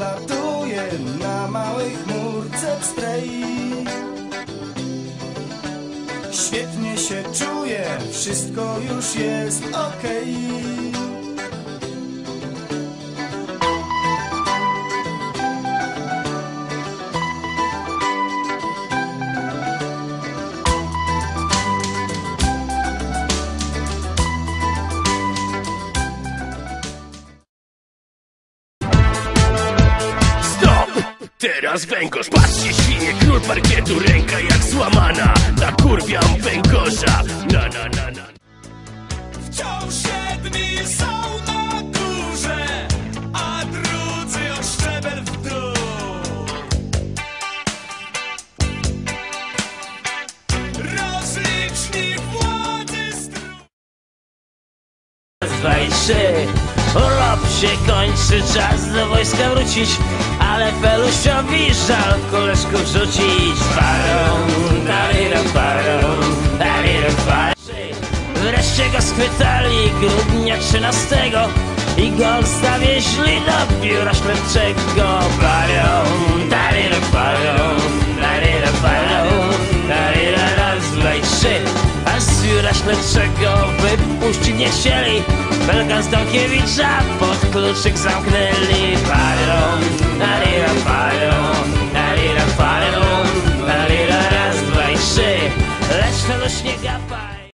odlatuje na małej chmurce spray. Świetnie się czuję, wszystko już jest okej. Stop! Teraz węgorz, patrzcie świnie, król parkietu, ręka jak złamana. Nakurwiam węgorza, na na na na. Wciąż jedni są na górze, a drudzy o szczebel w dół. Rozliczni władzy stru... Dwa i trzy Urlop się kończy, czas do wojska wrócić Ale Felusiowi żal koleżków rzucić Parą, dalira parą, dalira parą. Wreszcie go schwytali grudnia 13 I go zawieźli do biura śledczego Parą, dalira parą, dalira parą. Dalira raz, dwa i trzy a z biura śledczego wypuścić nie chcieli. Belga z pod kluczyk zamknęli Quando chega a paz.